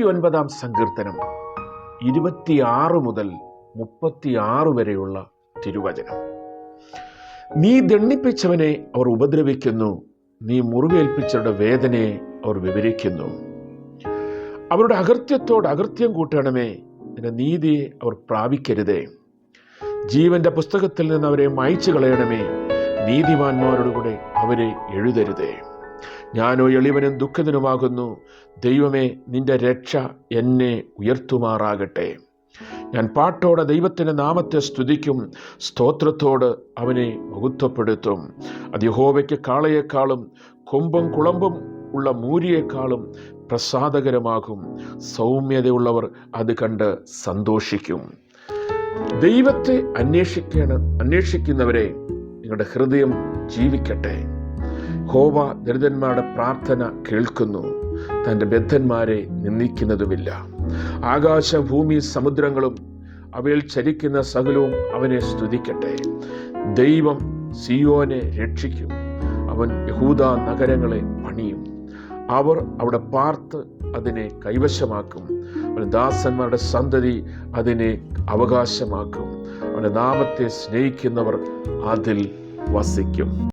ഒൻപതാം സങ്കീർത്തനം ഇരുപത്തിയാറ് മുതൽ മുപ്പത്തിയാറ് വരെയുള്ള തിരുവചനം. നീ ദണ്ണിപ്പിച്ചവനെ അവർ ഉപദ്രവിക്കുന്നു നീ മുറിവേൽപ്പിച്ചവരുടെ വേദനയെ അവർ വിവരിക്കുന്നു. അവരുടെ അകൃത്യത്തോട് അകൃത്യം കൂട്ടണമേ നിന്റെ നീതിയെ അവർ പ്രാപിക്കരുതേ. ജീവന്റെ പുസ്തകത്തിൽ നിന്ന് അവരെ മായ്ച്ചു കളയണമേ നീതിമാന്മാരോടുകൂടെ അവരെ എഴുതരുതേ. ഞാനോ എളിവനും ദുഃഖിതനുമാകുന്നു. ദൈവമേ നിന്റെ രക്ഷ എന്നെ ഉയർത്തുമാറാകട്ടെ. ഞാൻ പാട്ടോടെ ദൈവത്തിന്റെ നാമത്തെ സ്തുതിക്കും സ്തോത്രത്തോട് അവനെ മഹത്വപ്പെടുത്തും. അത് യഹോവയ്ക്ക് കാളയേക്കാളും കൊമ്പും കുളമ്പും ഉള്ള മൂരിയേക്കാളും പ്രസാദകരമാകും. സൗമ്യതയുള്ളവർ അത് കണ്ട് സന്തോഷിക്കും. ദൈവത്തെ അന്വേഷിക്കണം അന്വേഷിക്കുന്നവരെ നിങ്ങളുടെ ഹൃദയം ജീവിക്കട്ടെ. ഹോവ ദരിദ്രന്മാരുടെ പ്രാർത്ഥന കേൾക്കുന്നു. തന്റെ ബദ്ധന്മാരെ നിന്ദിക്കുന്നതുമില്ല. ആകാശ ഭൂമി സമുദ്രങ്ങളും അവയിൽ ചരിക്കുന്ന സകലവും അവനെ സ്തുതിക്കട്ടെ. ദൈവം സിയോനെ രക്ഷിക്കും. അവൻ യഹൂദ നഗരങ്ങളെ പണിയും. അവർ അവിടെ പാർത്ത് അതിനെ കൈവശമാക്കും. അവൻ ദാസന്മാരുടെ സന്തതി അതിനെ അവകാശമാക്കും. അവന്റെ നാമത്തെ സ്നേഹിക്കുന്നവർ അതിൽ വസിക്കും.